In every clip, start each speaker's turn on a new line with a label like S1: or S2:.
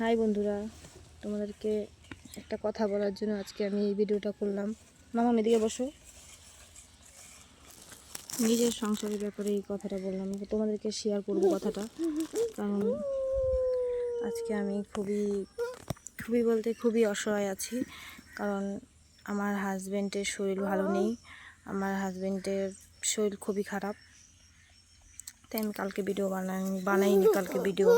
S1: High বন্ধুরা, তোমাদেরকে একটা কথা বলার জন্য আজকে আমি এই ভিডিওটা করলাম। মামা, এদিকে বসো। নিজের সংসারের ব্যাপারে এই কথাটা বললাম তোমাদেরকে শেয়ার করব কথাটা। কারণ আজকে আমি খুবই খুবই বলতে খুবই অসহায় আছি। কারণ আমার হাজব্যান্ডের শরীর ভালো নেই, আমার হাজব্যান্ডের শরীর খুবই খারাপ। তাই আমি কালকে ভিডিও বানাই, বানাইনি কালকে ভিডিও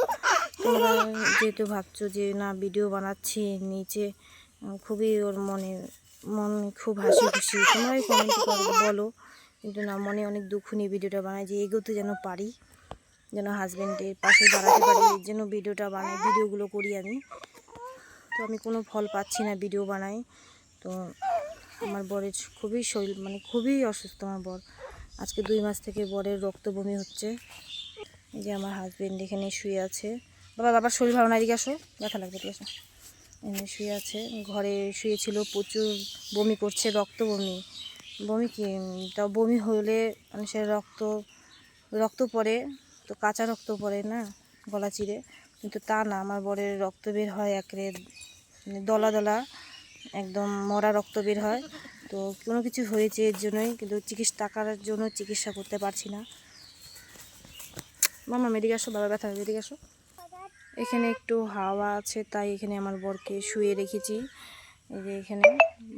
S1: তোমরা যেহেতু ভাবছ যে না ভিডিও বানাচ্ছি, নিচে খুবই ওর মনে, মন খুব হাসি খুশি। তোমরাই কমেন্ট করো, বলো। কিন্তু না, মনে অনেক দুঃখ নিয়ে ভিডিওটা বানাই যে এগোতে যেন পারি, যেন হাজব্যান্ডের পাশে দাঁড়াতে পারি এর জন্য ভিডিওটা বানাই ভিডিওগুলো করি আমি। তো আমি কোনো ফল পাচ্ছি না ভিডিও বানাই। তো আমার বরের খুবই শরীর মানে খুবই অসুস্থ আমার বর। আজকে দুই মাস থেকে বরের রক্ত বমি হচ্ছে যে আমার হাজব্যান্ড এখানে শুয়ে আছে। বাবা, বাবার শরীর ভালো না এদিকে আসো। ব্যথা লাগবে আছে এখানে শুয়ে আছে, ঘরে শুয়েছিল, প্রচুর বমি করছে, রক্ত বমি। বমি কি? তাও বমি হলে মানুষের রক্ত রক্ত পড়ে, তো কাঁচা রক্ত পড়ে না, গলা চিরে। কিন্তু তা না, আমার বরের রক্ত বের হয় একরে মানে দলা দলা, একদম মরা রক্ত বের হয়। তো কোনো কিছু হয়েছে এর জন্যই, কিন্তু চিকিৎসা টাকার জন্য চিকিৎসা করতে পারছি না। মামা মেডিকে আসো বাবা ব্যথা মেডিকে আসো। এখানে একটু হাওয়া আছে, তাই এখানে আমার বরকে শুয়ে রেখেছি। এই যে এখানে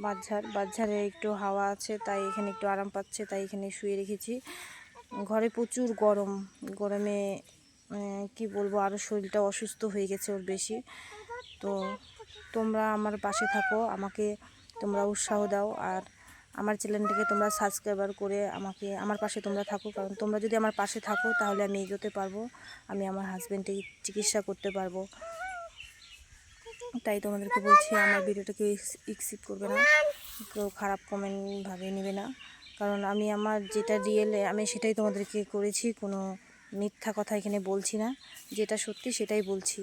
S1: বাচ্চার, বাচ্চারে একটু হাওয়া আছে, তাই এখানে একটু আরাম পাচ্ছে, তাই এখানে শুয়ে রেখেছি। ঘরে প্রচুর গরম, গরমে কি বলব আরও শরীরটা অসুস্থ হয়ে গেছে ওর বেশি। তো তোমরা আমার পাশে থাকো, আমাকে তোমরা উৎসাহ দাও, আর আমার চ্যানেলটাকে তোমরা সাবস্ক্রাইবার করে আমাকে, আমার পাশে তোমরা থাকো, কারণ তোমরা যদি আমার পাশে থাকো তাহলে আমি এগোতে পারব, আমি আমার হাজব্যান্ডকে চিকিৎসা করতে পারব। তাই তোমাদেরকে বলছি, আমার ভিডিওটাকে ইক্সিপ করবে না, কেউ খারাপ কমেন্ট ভাবে নেবে না, কারণ আমি আমার যেটা রিয়েল আমি সেটাই তোমাদেরকে করেছি, কোনো মিথ্যা কথা এখানে বলছি না, যেটা সত্যি সেটাই বলছি।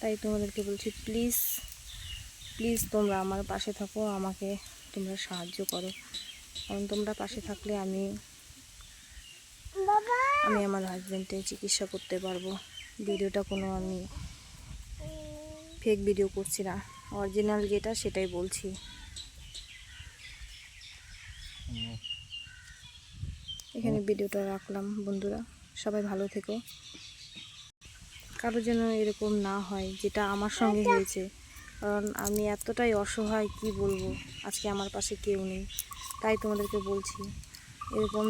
S1: তাই তোমাদেরকে বলছি প্লিজ প্লিজ তোমরা আমার পাশে থাকো আমাকে তোমরা সাহায্য করো। কারণ তোমরা পাশে থাকলে আমি আমি আমার হাজব্যান্ডের চিকিৎসা করতে পারব। ভিডিওটা কোনো আমি ফেক ভিডিও করছি না। অরিজিনাল যেটা সেটাই বলছি। এখানে ভিডিওটা রাখলাম বন্ধুরা। সবাই ভালো থেকো। কারও যেন এরকম না হয় যেটা আমার সঙ্গে হয়েছে। কারণ আমি এতটাই অসহায়, কি বলব? আজকে আমার পাশে কেউ নেই। তাই তোমাদেরকে বলছি, এরকম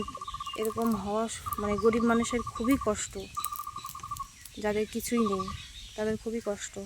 S1: এরকম হওয়া মানে গরিব মানুষের খুবই কষ্ট। যাদের কিছুই নেই, তাদের খুবই কষ্ট।